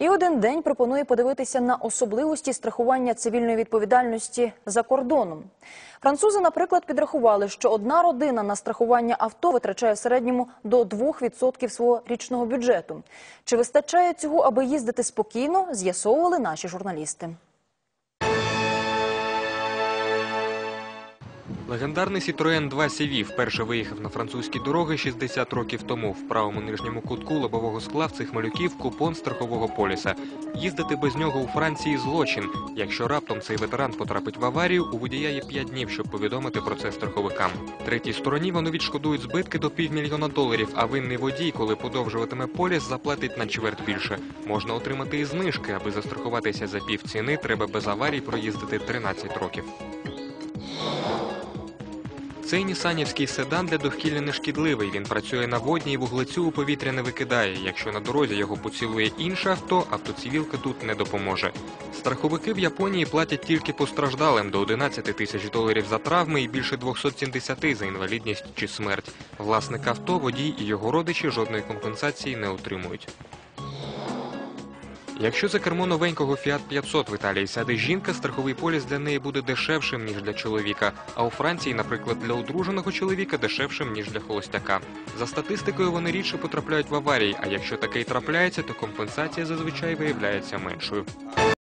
І один день пропонує подивитися на особливості страхування цивільної відповідальності за кордоном. Французи, наприклад, підрахували, що одна родина на страхування авто витрачає в середньому до 2% свого річного бюджету. Чи вистачає цього, аби їздити спокійно, з'ясовували наші журналісти. Легендарний Citroën 2 CV вперше виїхав на французькі дороги 60 років тому. В правому нижньому кутку лобового скла в цих малюків купон страхового поліса. Їздити без нього у Франції злочин. Якщо раптом цей ветеран потрапить в аварію, у водія є 5 днів, щоб повідомити про це страховикам. Третій стороні вони відшкодують збитки до півмільйона доларів, а винний водій, коли подовжуватиме поліс, заплатить на чверть більше. Можна отримати і знижки, аби застрахуватися за пів ціни, треба без аварій проїздити 13 років. Цей нісанівський седан для довкілля не шкідливий. Він працює на водній, вуглецю у повітря не викидає. Якщо на дорозі його поцілує інше авто, автоцивілка тут не допоможе. Страховики в Японії платять тільки постраждалим до 11 тисяч доларів за травми і більше 270 за інвалідність чи смерть. Власник авто, водій і його родичі жодної компенсації не отримують. Якщо за кермо новенького Fiat 500 в Італії сяде жінка, страховий поліс для неї буде дешевшим, ніж для чоловіка. А у Франції, наприклад, для одруженого чоловіка дешевшим, ніж для холостяка. За статистикою, вони рідше потрапляють в аварії, а якщо таке і трапляється, то компенсація зазвичай виявляється меншою.